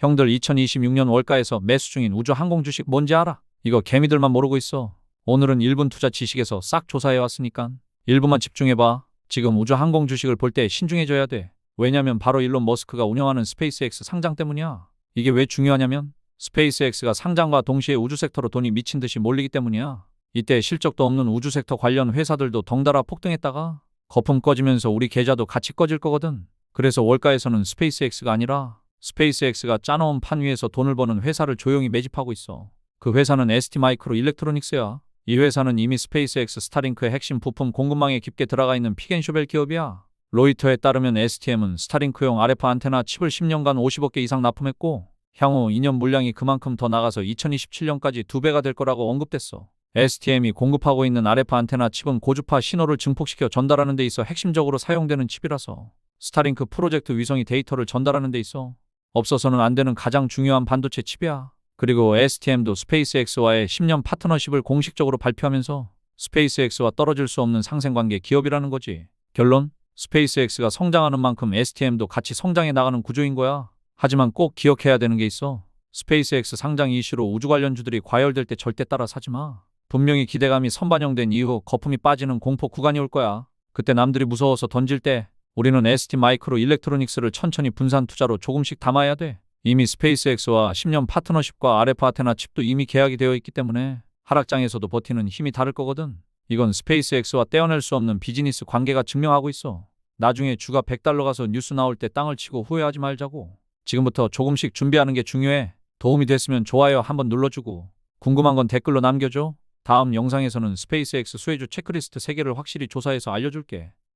형들 2026년 월가에서 매수 중인 우주항공 주식 뭔지 알아? 이거 개미들만 모르고 있어. 오늘은 1분 투자 지식에서 싹 조사해 왔으니까 1분만 집중해봐. 지금 우주항공 주식을 볼 때 신중해져야 돼. 왜냐면 바로 일론 머스크가 운영하는 스페이스X 상장 때문이야. 이게 왜 중요하냐면 스페이스X가 상장과 동시에 우주 섹터로 돈이 미친 듯이 몰리기 때문이야. 이때 실적도 없는 우주 섹터 관련 회사들도 덩달아 폭등했다가 거품 꺼지면서 우리 계좌도 같이 꺼질 거거든. 그래서 월가에서는 스페이스X가 아니라 스페이스X가 짜놓은 판 위에서 돈을 버는 회사를 조용히 매집하고 있어. 그 회사는 ST 마이크로 일렉트로닉스야. 이 회사는 이미 스페이스X 스타링크의 핵심 부품 공급망에 깊게 들어가 있는 픽앤쇼벨 기업이야. 로이터에 따르면 STM은 스타링크용 RF 안테나 칩을 10년간 50억 개 이상 납품했고 향후 2년 물량이 그만큼 더 나가서 2027년까지 두 배가 될 거라고 언급됐어. STM이 공급하고 있는 RF 안테나 칩은 고주파 신호를 증폭시켜 전달하는 데 있어 핵심적으로 사용되는 칩이라서 스타링크 프로젝트 위성이 데이터를 전달하는 데 있어 없어서는 안 되는 가장 중요한 반도체 칩이야. 그리고 STM도 스페이스X와의 10년 파트너십을 공식적으로 발표하면서 스페이스X와 떨어질 수 없는 상생관계 기업이라는 거지. 결론? 스페이스X가 성장하는 만큼 STM도 같이 성장해 나가는 구조인 거야. 하지만 꼭 기억해야 되는 게 있어. 스페이스X 상장 이슈로 우주 관련주들이 과열될 때 절대 따라 사지 마. 분명히 기대감이 선반영된 이후 거품이 빠지는 공포 구간이 올 거야. 그때 남들이 무서워서 던질 때 우리는 ST 마이크로 일렉트로닉스를 천천히 분산 투자로 조금씩 담아야 돼. 이미 스페이스X와 10년 파트너십과 RF 아테나 칩도 이미 계약이 되어 있기 때문에 하락장에서도 버티는 힘이 다를 거거든. 이건 스페이스X와 떼어낼 수 없는 비즈니스 관계가 증명하고 있어. 나중에 주가 100달러 가서 뉴스 나올 때 땅을 치고 후회하지 말자고. 지금부터 조금씩 준비하는 게 중요해. 도움이 됐으면 좋아요 한번 눌러주고 궁금한 건 댓글로 남겨줘. 다음 영상에서는 스페이스X 수혜주 체크리스트 3개를 확실히 조사해서 알려줄게.